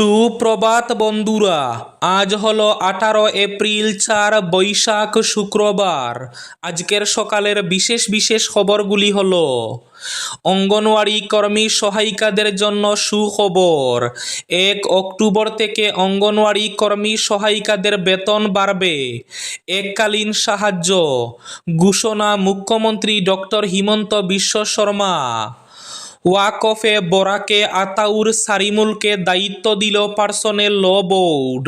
সুপ্রভাত বন্ধুরা, আজ হলো আঠারো এপ্রিল চার বৈশাখ শুক্রবার। আজকের সকালের বিশেষ বিশেষ খবরগুলি হলো, অঙ্গনওয়াড়ি কর্মী সহায়িকাদের জন্য সুখবর, এক অক্টোবর থেকে অঙ্গনওয়াড়ি কর্মী সহায়িকাদের বেতন বাড়বে, এককালীন সাহায্য, ঘোষণা মুখ্যমন্ত্রী ডক্টর হিমন্ত বিশ্ব শর্মা। ওয়াকফে বরাকে আতাউর সারিমুলকে দায়িত্ব দিল পার্সোনেল ল বোর্ড।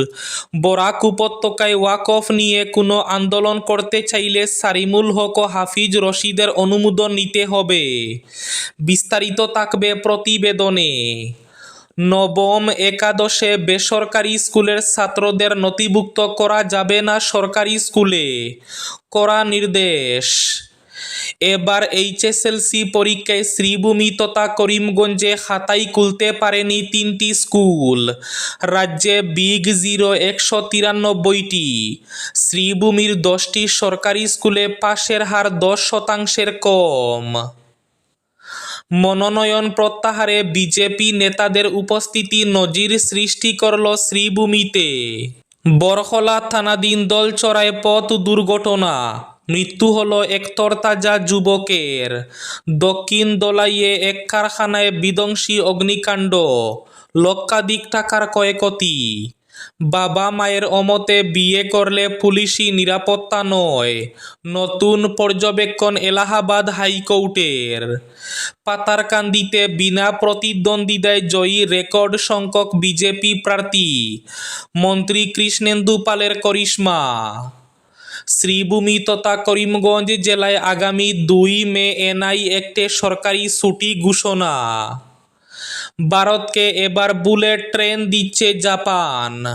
বরাক উপত্যকায় ওয়াকফ নিয়ে কোনো আন্দোলন করতে চাইলে সারিমুল হক ও হাফিজ রশিদের অনুমোদন নিতে হবে। বিস্তারিত থাকবে প্রতিবেদনে। নবম একাদশে বেসরকারি স্কুলের ছাত্রদের নথিভুক্ত করা যাবে না সরকারি স্কুলে। করা নির্দেশ। এবার এইচএসএলসি পরীক্ষায় শ্রীভূমি তথা করিমগঞ্জে খাতাই খুলতে পারেনি তিনটি স্কুল। রাজ্যে বিগ জিরো একশো তিরানব্বইটি। শ্রীভূমির দশটি সরকারি স্কুলে পাশের হার দশ শতাংশের কম। মনোনয়ন প্রত্যাহারে বিজেপি নেতাদের উপস্থিতি নজির সৃষ্টি করল শ্রীভূমিতে। বরখলা থানাধীন দলচড়ায় পথ দুর্ঘটনা। মৃত্যু হলো এক তরতাজা যুবকের। দক্ষিণ দলাইয়ে এক কারখানায় বিধ্বংসী অগ্নিকাণ্ড, লক্ষাধিক টাকার ক্ষয়ক্ষতি। বাবা মায়ের অমতে বিয়ে করলে পুলিশি নিরাপত্তা নয়, নতুন পর্যবেক্ষণ এলাহাবাদ হাইকোর্টের। পাতারকান্দিতে বিনা প্রতিদ্বন্দ্বিতায় জয়ী রেকর্ড সংখ্যক বিজেপি প্রার্থী, মন্ত্রী কৃষ্ণেন্দু পালের করিশ্মা। শ্রীভূমি তথা করিমগঞ্জ জেলায় আগামী দুই মে এনআই একটে সরকারি ছুটি ঘোষণা। ভারতকে এবার বুলেট ট্রেন দিচ্ছে জাপান।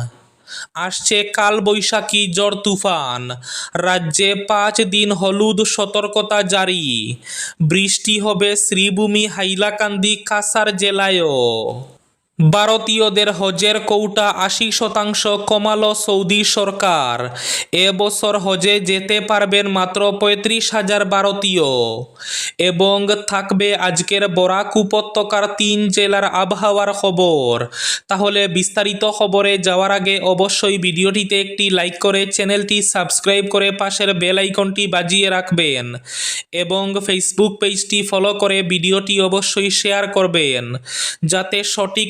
আসছে কালবৈশাখী ঝড় তুফান। রাজ্যে পাঁচ দিন হলুদ সতর্কতা জারি। বৃষ্টি হবে শ্রীভূমি, হাইলাকান্দি কাসার জেলায়ও। ভারতীয়দের হজের কৌটা আশি শতাংশ কমালো সৌদি সরকার। এবছর হজে যেতে পারবেন মাত্র পঁয়ত্রিশ হাজার ভারতীয়। এবং থাকবে আজকের বরাক উপত্যকার তিন জেলার আবহাওয়ার খবর। তাহলে বিস্তারিত খবরে যাওয়ার আগে অবশ্যই ভিডিওটিতে একটি লাইক করে চ্যানেলটি সাবস্ক্রাইব করে পাশের বেল আইকনটি বাজিয়ে রাখবেন। এবং ফেসবুক পেজটি ফলো করে ভিডিওটি অবশ্যই শেয়ার করবেন। যাতে সঠিক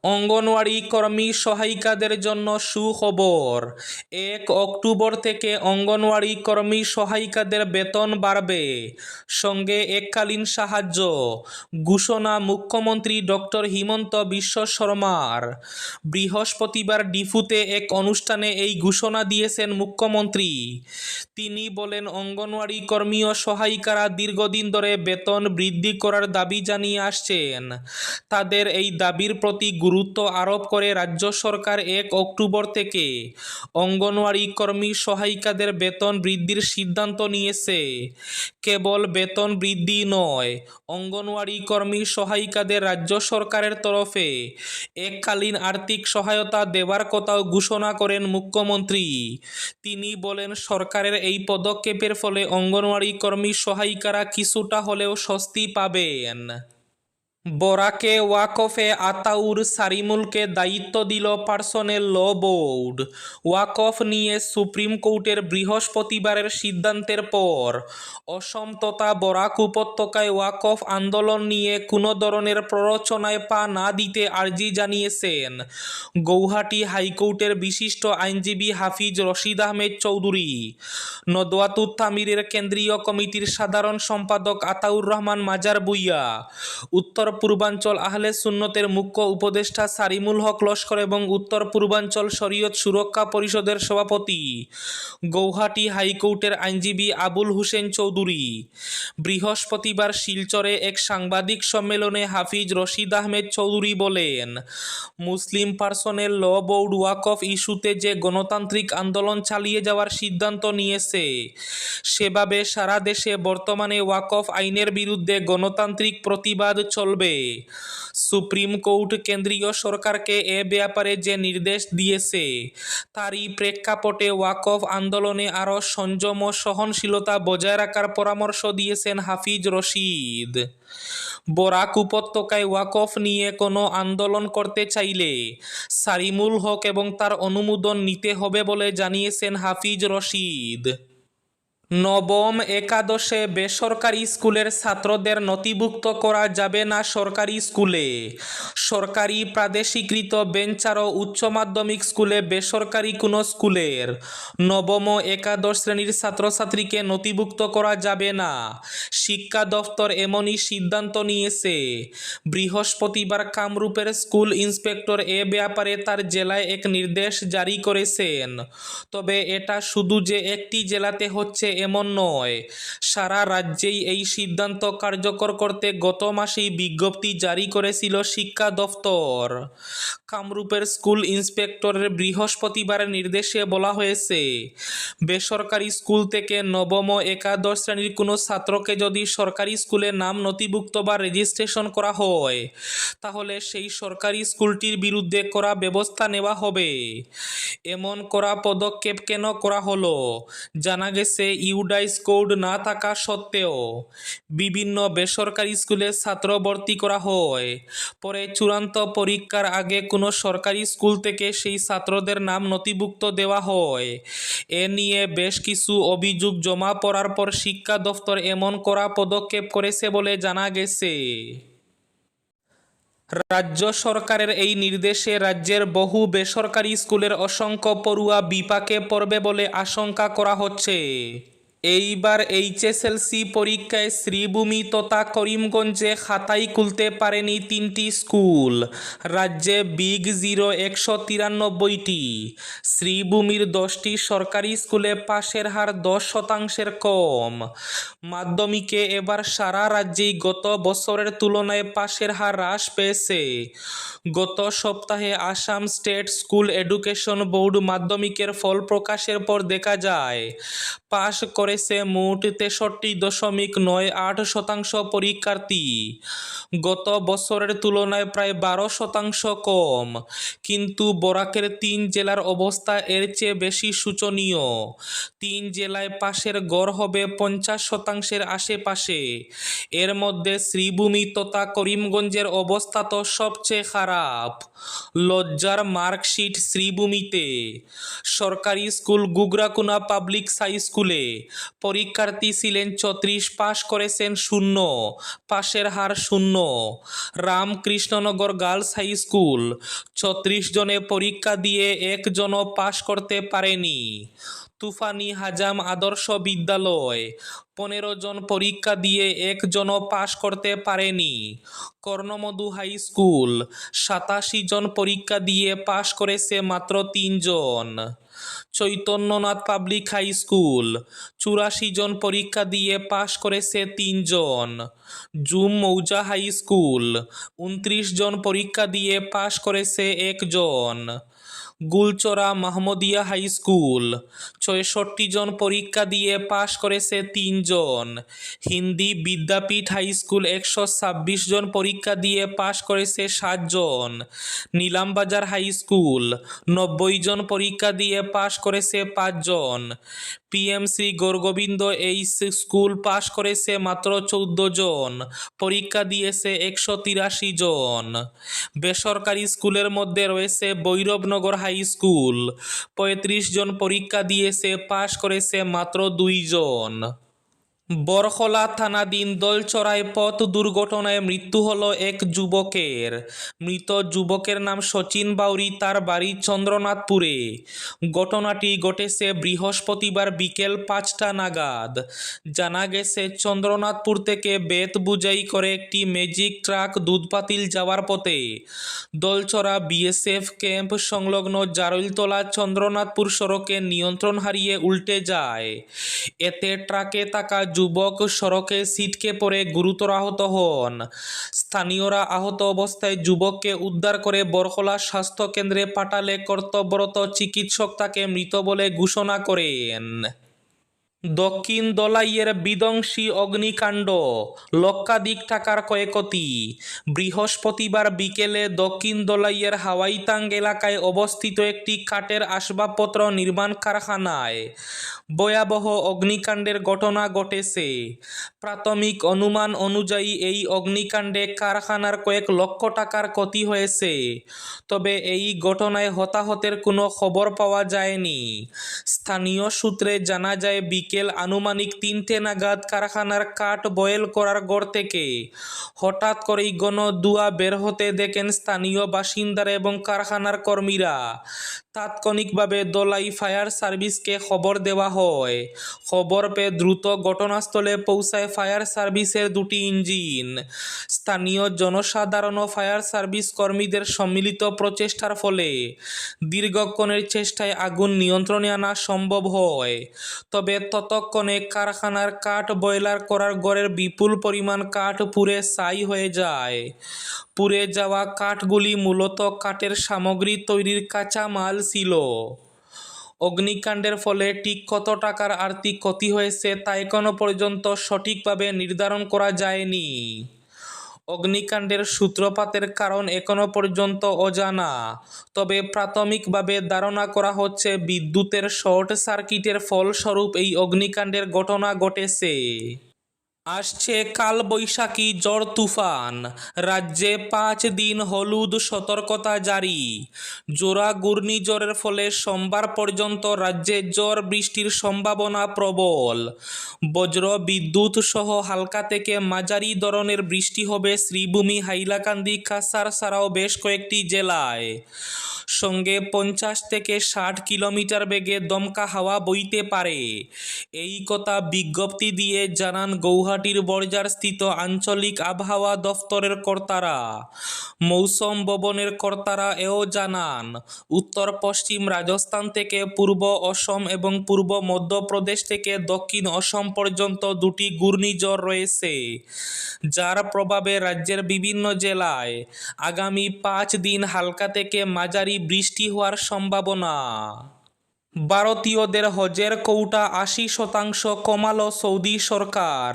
অঙ্গনওয়াড়ি কর্মী সহায়িকাদের জন্য সুখবর। এক অক্টোবর থেকে অঙ্গনওয়াড়ি কর্মী সহায়িকাদের বেতন বাড়বে। সঙ্গে এককালীন সাহায্য। ঘোষণা মুখ্যমন্ত্রী ডক্টর হিমন্ত বিশ্ব শর্মার। বৃহস্পতিবার ডিফুতে এক অনুষ্ঠানে এই ঘোষণা দিয়েছেন মুখ্যমন্ত্রী। তিনি বলেন, অঙ্গনওয়াড়ি কর্মী ও সহায়িকারা দীর্ঘদিন ধরে বেতন বৃদ্ধি করার দাবি জানিয়ে আসছেন। তাদের এই দাবির প্রতি গুরুত্ব আরোপ করে রাজ্য সরকার এক অক্টোবর থেকে অঙ্গনওয়াড়ি কর্মী সহায়িকাদের বেতন বৃদ্ধির সিদ্ধান্ত নিয়েছে। কেবল বেতন বৃদ্ধি নয়, অঙ্গনওয়াড়ি কর্মী সহায়িকাদের রাজ্য সরকারের তরফে এককালীন আর্থিক সহায়তা দেওয়ার কথাও ঘোষণা করেন মুখ্যমন্ত্রী। তিনি বলেন, সরকারের এই পদক্ষেপের ফলে অঙ্গনওয়াড়ি কর্মী সহায়িকারা কিছুটা হলেও স্বস্তি পাবেন। বরাকে ওয়াকফে আতাউর সারিমুলকে দায়িত্ব দিল পার্সোনেল ল বোর্ড। ওয়াকফ নিয়ে সুপ্রিম কোর্টের বৃহস্পতিবারের সিদ্ধান্তের পর অসম তথা বরাক উপত্যকায় ওয়াকফ আন্দোলন নিয়ে কোনো ধরনের প্ররোচনায় পা না দিতে আর্জি জানিয়েছেন গৌহাটি হাইকোর্টের বিশিষ্ট আইনজীবী হাফিজ রশিদ আহমেদ চৌধুরী। নদওয়াতুত তামিরের কেন্দ্রীয় কমিটির সাধারণ সম্পাদক আতাউর রহমান মাজার বুইয়া। উত্তর পূর্বাঞ্চল আহলে সুন্নতের মুখ্য উপদেষ্টা সারিমুল হক লস্কর এবং উত্তর পূর্বাঞ্চল শরীয়ত সুরক্ষা পরিষদের সভাপতি। গৌহাটি হাইকোর্টের আইনজীবী আবুল হুসেন চৌধুরী। বৃহস্পতিবার শিলচরে এক সাংবাদিক সম্মেলনে হাফিজ রশিদ আহমেদ চৌধুরী বলেন, মুসলিম পার্সনের ল বোর্ড ওয়াকফ ইস্যুতে যে গণতান্ত্রিক আন্দোলন চালিয়ে যাওয়ার সিদ্ধান্ত নিয়েছে, সেভাবে সারা দেশে বর্তমানে ওয়াকফ আইনের বিরুদ্ধে গণতান্ত্রিক প্রতিবাদ চলবে সুপ্রিম কোর্ট কেন্দ্রীয় সরকারকে এ ব্যাপারে যে নির্দেশ দিয়েছে, তারই প্রেক্ষাপটে ওয়াকফ আন্দোলনে আরও সংযম ও সহনশীলতা বজায় রাখার পরামর্শ দিয়েছেন হাফিজ রশিদ। বরাক উপত্যকায় ওয়াকফ নিয়ে কোনো আন্দোলন করতে চাইলে সারিমুল হক এবং তার অনুমোদন নিতে হবে বলে জানিয়েছেন হাফিজ রশিদ। নবম একাদশে বেসরকারি স্কুলের ছাত্রদের নথিভুক্ত করা যাবে না সরকারি স্কুলে। সরকারি প্রাদেশিকৃত বেঞ্চার ও উচ্চ মাধ্যমিক স্কুলে বেসরকারি কোনো স্কুলের। নবম ও একাদশ শ্রেণির ছাত্রছাত্রীকে নথিভুক্ত করা যাবে না। শিক্ষা দফতর এমনই সিদ্ধান্ত নিয়েছে। বৃহস্পতিবার কামরূপের স্কুল ইন্সপেক্টর এ ব্যাপারে তার জেলায় এক নির্দেশ জারি করেছেন। তবে এটা শুধু যে একটি জেলাতে হচ্ছে এমন নয়। সারা রাজ্যেই এই সিদ্ধান্ত কার্যকর করতে গত মাসেই বিজ্ঞপ্তি জারি করেছিল শিক্ষা দফতর। কামরূপের স্কুল ইন্সপেক্টরের বৃহস্পতিবারের নির্দেশে বলা হয়েছে, বেসরকারি স্কুল থেকে নবম একাদশ শ্রেণির কোনো ছাত্রকে যদি সরকারি স্কুলে নাম নথিভুক্ত বা রেজিস্ট্রেশন করা হয়, তাহলে সেই সরকারি স্কুলটির বিরুদ্ধে করা ব্যবস্থা নেওয়া হবে। এমন করা পদক্ষেপ কেন করা হলো? জানা গেছে ইউডাইস কোড না থাকা সত্ত্বেও বিভিন্ন বেসরকারি স্কুলে ছাত্র ভর্তি করা হয়। পরে চূড়ান্ত পরীক্ষার আগে কোনো সরকারি স্কুল থেকে সেই ছাত্রদের নাম নথিভুক্ত দেওয়া হয়। এ নিয়ে বেশ কিছু অভিযোগ জমা পড়ার পর শিক্ষা দফতর এমন করা পদক্ষেপ করেছে বলে জানা গেছে। রাজ্য সরকারের এই নির্দেশে রাজ্যের বহু বেসরকারি স্কুলের অসংখ্য পড়ুয়া বিপাকে পড়বে বলে আশঙ্কা করা হচ্ছে। এইবার এইচএসএলসি পরীক্ষায় শ্রীভূমি তথা করিমগঞ্জে খাতাই খুলতে পারেনি তিনটি স্কুল। রাজ্যে বিগ জিরো একশো তিরানব্বইটি। শ্রীভূমির দশটি সরকারি স্কুলে পাশের হার দশ শতাংশের কম। মাধ্যমিকে এবার সারা রাজ্যেই গত বছরের তুলনায় পাশের হার হ্রাস পেয়েছে। গত সপ্তাহে Assam state school education board মাধ্যমিকের ফল প্রকাশের পর দেখা যায়, পাশ করেছে মোট তেষট্টি দশমিক নয় আট শতাংশ পরীক্ষার্থী। গত বছরের তুলনায় প্রায় বারো শতাংশ কম। কিন্তু বরাকের তিন জেলার অবস্থা এর চেয়ে বেশি শোচনীয় তিন জেলায় পাশের গড় হবে পঞ্চাশ শতাংশের আশেপাশে। এর মধ্যে শ্রীভূমি তথা করিমগঞ্জের অবস্থা তো সবচেয়ে খারাপ। লজ্জার মার্কশিট শ্রীভূমিতে। সরকারি স্কুল গুগরাকুনা পাবলিক হাই স্কুলে। পরীক্ষার্থী ছিলেন চৌত্রিশ পাশ করেছেন শূন্য, পাশের হার শূন্য। রামকৃষ্ণনগর গার্লস হাই স্কুল, ছত্রিশ জনে পরীক্ষা দিয়ে একজনও পাশ করতে পারেনি। তুফানি হাজাম আদর্শ বিদ্যালয়, পনেরো জন পরীক্ষা দিয়ে একজনও পাশ করতে পারেনি। কর্ণমধু হাই স্কুল, সাতাশি জন পরীক্ষা দিয়ে পাশ করেছে মাত্র তিনজন। Chaitanyanath public high school. চুরাশি জন পরীক্ষা দিয়ে পাশ করেছে তিনজন জুম মৌজা হাই স্কুল। উনত্রিশ জন পরীক্ষা দিয়ে পাশ করেছে একজন গুলচরা মাহমুদিয়া হাই স্কুল। ছয়ষট্টি জন পরীক্ষা দিয়ে পাশ করেছে তিনজন হিন্দি বিদ্যাপীঠ হাই স্কুল একশো ছাব্বিশ জন পরীক্ষা দিয়ে পাশ করেছে সাতজন নিলামবাজার হাই স্কুল, নব্বই জন পরীক্ষা দিয়ে পাশ করেছে পাঁচজন পিএমসি গৌরগোবিন্দ এই স্কুল পাশ করেছে মাত্র চৌদ্দ জন, পরীক্ষা দিয়েছে একশো তিরাশি জন। বেসরকারি স্কুলের মধ্যে রয়েছে বৈরবনগর হাই স্কুল। পঁয়ত্রিশ জন পরীক্ষা দিয়েছে পাশ করেছে মাত্র দুইজন। বরখলা থানাধীন দলচড়ায় পথ দুর্ঘটনায় মৃত্যু হলো এক যুবকের। মৃত যুবকের নাম সচিন বাউরি, তার বাড়ি চন্দ্রনাথপুরে। ঘটনাটি ঘটেছে বৃহস্পতিবার বিকেল পাঁচটা নাগাদ। জানা গেছে, চন্দ্রনাথপুর থেকে বেত বুঝাই করে একটি ম্যাজিক ট্রাক দুধপাতিল যাওয়ার পথে দলচড়া বিএসএফ ক্যাম্প সংলগ্ন জারৈলতলা চন্দ্রনাথপুর সড়কে নিয়ন্ত্রণ হারিয়ে উল্টে যায়। এতে ট্রাকে থাকা যুবক সড়কে ছিটকে পড়ে গুরুতর আহত হন। স্থানীয়রা আহত অবস্থায় যুবককে উদ্ধার করে বরখলা স্বাস্থ্য কেন্দ্রে পাঠালে কর্তব্যরত চিকিৎসক তাকে মৃত বলে ঘোষণা করেন দক্ষিণ দলাইয়ের বিধ্বংসী অগ্নিকাণ্ড, লক্ষাধিক টাকার ক্ষয়ক্ষতি। বৃহস্পতিবার বিকেলে দক্ষিণ দলাইয়ের হাওয়াইতাং এলাকায় অবস্থিত একটি কাঠের আসবাবপত্র নির্মাণ কারখানায় ভয়াবহ অগ্নিকাণ্ডের ঘটনা ঘটেছে। প্রাথমিক অনুমান অনুযায়ী এই অগ্নিকাণ্ডে কারখানার কয়েক লক্ষ টাকার ক্ষতি হয়েছে। তবে এই ঘটনায় হতাহতের কোনো খবর পাওয়া যায়নি। স্থানীয় সূত্রে জানা যায়, বিকেল আনুমানিক তিনটে নাগাদ কারখানার কাঠ বয়েল করার ঘর থেকে হঠাৎ করেই ঘন ধোঁয়া বের হতে দেখেন স্থানীয় বাসিন্দারা এবং কারখানার কর্মীরা। তাৎক্ষণিকভাবে দোলাই ফায়ার সার্ভিসকে খবর দেওয়া হয়। খবর পেয়ে দ্রুত ঘটনাস্থলে পৌঁছায় ফায়ার সার্ভিসের দুটি ইঞ্জিন। স্থানীয় জনসাধারণ ও ফায়ার সার্ভিস কর্মীদের সম্মিলিত প্রচেষ্টার ফলে দীর্ঘক্ষণের চেষ্টায় আগুন নিয়ন্ত্রণে আনা সম্ভব হয়। তবে ততক্ষণে কারখানার কাঠ বয়লার করার গড়ের বিপুল পরিমাণ কাঠ পুড়ে ছাই হয়ে যায়। পুড়ে যাওয়া কাঠগুলি মূলত কাঠের সামগ্রী তৈরির কাঁচামাল ছিল। অগ্নিকাণ্ডের ফলে ঠিক কত টাকার আর্থিক ক্ষতি হয়েছে তা এখনও পর্যন্ত সঠিকভাবে নির্ধারণ করা যায়নি। অগ্নিকাণ্ডের সূত্রপাতের কারণ এখনও পর্যন্ত অজানা। তবে প্রাথমিকভাবে ধারণা করা হচ্ছে বিদ্যুতের শর্ট সার্কিটের ফলস্বরূপ এই অগ্নিকাণ্ডের ঘটনা ঘটেছে। আসছে কালবৈশাখী ঝড় তুফান। রাজ্যে পাঁচ দিন হলুদ সতর্কতা জারি। জোড়া ঘূর্ণিঝড়ের ফলে সোমবার পর্যন্ত রাজ্যে জ্বর বৃষ্টির সম্ভাবনা প্রবল। বজ্র বিদ্যুৎ সহ হালকা থেকে মাঝারি ধরনের বৃষ্টি হবে শ্রীভূমি, হাইলাকান্দি কাসার ছাড়াও বেশ কয়েকটি জেলায়। সঙ্গে পঞ্চাশ থেকে ষাট কিলোমিটার বেগে দমকা হাওয়া বইতে পারে। এই কথা বিজ্ঞপ্তি দিয়ে জানান গৌহাটির বর্জার স্থিত আঞ্চলিক আবহাওয়া দফতরের কর্তারা। মৌসুম ভবনের কর্তারা এও জানান, উত্তর পশ্চিম রাজস্থান থেকে পূর্ব অসম এবং পূর্ব মধ্যপ্রদেশ থেকে দক্ষিণ অসম পর্যন্ত দুটি ঘূর্ণিঝড় রয়েছে, যার প্রভাবে রাজ্যের বিভিন্ন জেলায় আগামী পাঁচ দিন হালকা থেকে মাঝারি বৃষ্টি হওয়ার সম্ভাবনা। ভারতীয়দের হজের কৌটা আশি শতাংশ কমালো সৌদি সরকার।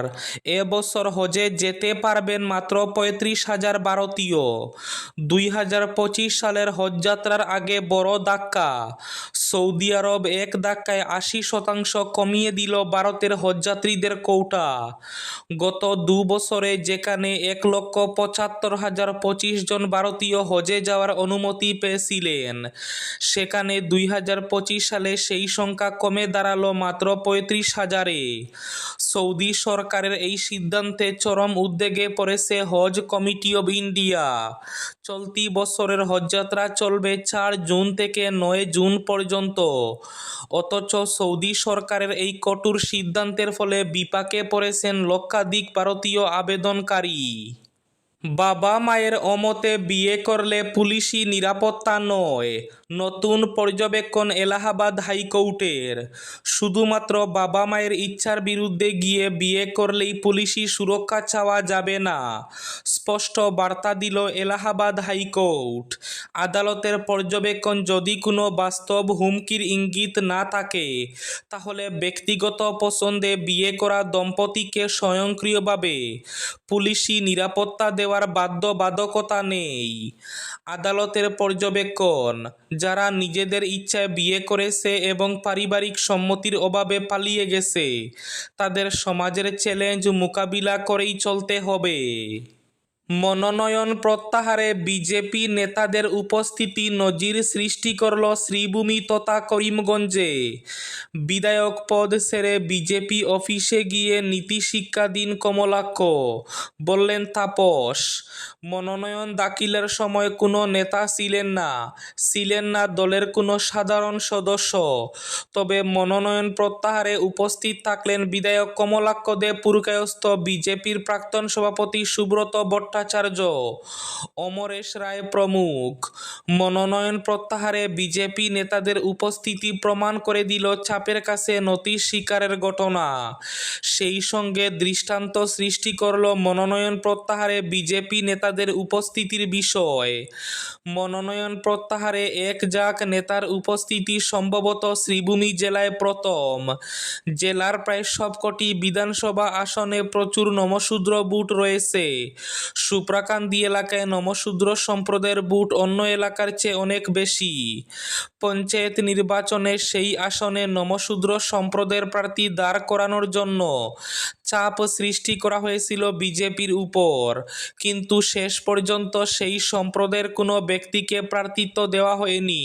এবছর হজে যেতে পারবেন মাত্র পঁয়ত্রিশ হাজার ভারতীয়। দুই হাজার পঁচিশ সালের হজযাত্রার আগে বড় ধাক্কা। সৌদি আরব এক ধাক্কায় আশি শতাংশ কমিয়ে দিল ভারতের হজযাত্রীদের কৌটা। গত দু বছরে যেখানে এক লক্ষ পঁচাত্তর হাজার পঁচিশ জন ভারতীয় হজে যাওয়ার অনুমতি পেয়েছিলেন, সেখানে দুই হাজার পঁচিশ সালে সেই সংখ্যা কমে দাঁড়াল মাত্র পঁয়ত্রিশ হাজারে। সৌদি সরকারের এই সিদ্ধান্তে চরম উদ্বেগে পড়েছে হজ কমিটি অব ইন্ডিয়া। চলতি বছরের হজযাত্রা চলবে চার জুন থেকে নয় জুন পর্যন্ত। অথচ সৌদি সরকারের এই কঠোর সিদ্ধান্তের ফলে বিপাকে পড়েছেন লক্ষাধিক ভারতীয় আবেদনকারী। বাবা মায়ের অমতে বিয়ে করলে পুলিশি নিরাপত্তা নয়। নতুন পর্যবেক্ষণ এলাহাবাদ হাইকোর্টের। শুধুমাত্র বাবা মায়ের ইচ্ছার বিরুদ্ধে গিয়ে বিয়ে করলেই পুলিশি সুরক্ষা চাওয়া যাবে না, স্পষ্ট বার্তা দিল এলাহাবাদ হাইকোর্ট। আদালতের পর্যবেক্ষণ যদি কোনো বাস্তব হুমকির ইঙ্গিত না থাকে, তাহলে ব্যক্তিগত পছন্দে বিয়ে করা দম্পতিকে স্বয়ংক্রিয়ভাবে পুলিশি নিরাপত্তা দেওয়ার বাধ্যবাধকতা নেই। আদালতের পর্যবেক্ষণ যারা নিজেদের ইচ্ছায় বিয়ে করেছে এবং পারিবারিক সম্মতির অভাবে পালিয়ে গেছে, তাদের সমাজের চ্যালেঞ্জ মোকাবিলা করেই চলতে হবে। মনোনয়ন প্রত্যাহারে বিজেপি নেতাদের উপস্থিতি নজির সৃষ্টি করল শ্রীভূমি তথা করিমগঞ্জে। বিধায়ক পদ সেরে বিজেপি অফিসে গিয়ে নীতি শিক্ষা দিন কমলাক্ষ। বললেন, তাপস, মনোনয়ন দাখিলের সময় কোনো নেতা ছিলেন না। ছিলেন না দলের কোনো সাধারণ সদস্য। তবে মনোনয়ন প্রত্যাহারে উপস্থিত থাকলেন বিধায়ক কমলাক্ষ দে পুরকায়স্থ বিজেপির প্রাক্তন সভাপতি সুব্রত ভট্টাচার্য। ভট্টাচার্য। অমরেশ রায় প্রমুখ। মনোনয়ন প্রত্যাহারে বিজেপি নেতাদের উপস্থিতি প্রমাণ করে দিল চাপের কাছে নতি শিকারের ঘটনা। সেই সঙ্গে দৃষ্টান্ত সৃষ্টি করল মনোনয়ন প্রত্যাহারে বিজেপি নেতাদের উপস্থিতির বিষয়। মনোনয়ন প্রত্যাহারে এক জাক নেতার উপস্থিতি সম্ভবত শ্রীভূমি জেলায় প্রথম। জেলার প্রায় সবকটি বিধানসভা আসনে প্রচুর নমশূদ্র বুট রয়েছে। সুপ্রাকান্দি এলাকায় নমশূদ্র সম্প্রদায়ের বুট অন্য এলাকার চেয়ে অনেক বেশি। পঞ্চায়েত নির্বাচনে সেই আসনে নমশূদ্র সম্প্রদায়ের প্রার্থী দাঁড় করানোর জন্য চাপ সৃষ্টি করা হয়েছিল বিজেপির উপর। কিন্তু শেষ পর্যন্ত সেই সম্প্রদায়ের কোনো ব্যক্তিকে প্রার্থিত্ব দেওয়া হয়নি।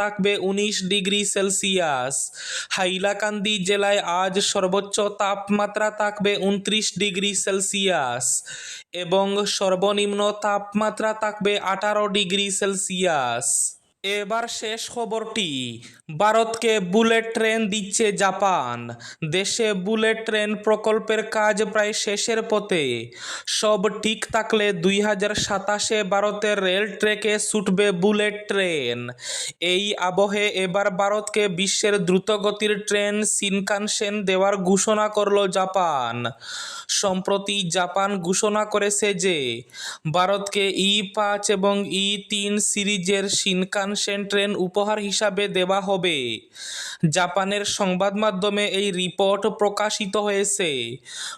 থাকবে উনিশ ডিগ্রি সেলসিয়াস। হাইলাকান্দি জেলায় আজ সর্বোচ্চ তাপমাত্রা থাকবে উনত্রিশ ডিগ্রি সেলসিয়াস এবং সর্বনিম্ন তাপমাত্রা থাকবে আঠারো ডিগ্রি সেলসিয়াস। এবার শেষ খবরটি। ভারতকে বুলেট ট্রেন দিচ্ছে জাপান। দেশে বুলেট ট্রেন প্রকল্পের কাজ প্রায় শেষের পথে। সব ঠিক থাকলে দুই হাজার সাতাশে ভারতের রেল ট্রেকে ছুটবে বুলেট ট্রেন। এই আবহে এবার ভারতকে বিশ্বের দ্রুতগতির ট্রেন সিনকানসেন দেওয়ার ঘোষণা করল জাপান। সম্প্রতি জাপান ঘোষণা করেছে যে, ভারতকে ই পাঁচ এবং ই তিন সিরিজের শিনকানসেন ট্রেন উপহার হিসাবে দেওয়া হবে। জাপানের সংবাদ মাধ্যমে এই রিপোর্ট প্রকাশিত হয়েছে।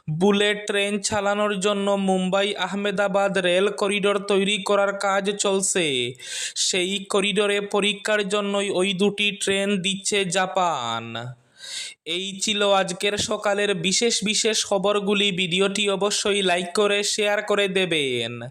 বুলেট ট্রেন চালানোর জন্য মুম্বাই আহমেদাবাদ রেল করিডোর তৈরি করার কাজ চলছে। সেই করিডোরে পরীক্ষার জন্যই ওই দুটি ট্রেন দিচ্ছে জাপান। এই ছিল আজকের সকালের বিশেষ বিশেষ খবরগুলি। ভিডিওটি অবশ্যই লাইক করে, শেয়ার করে দেবেন।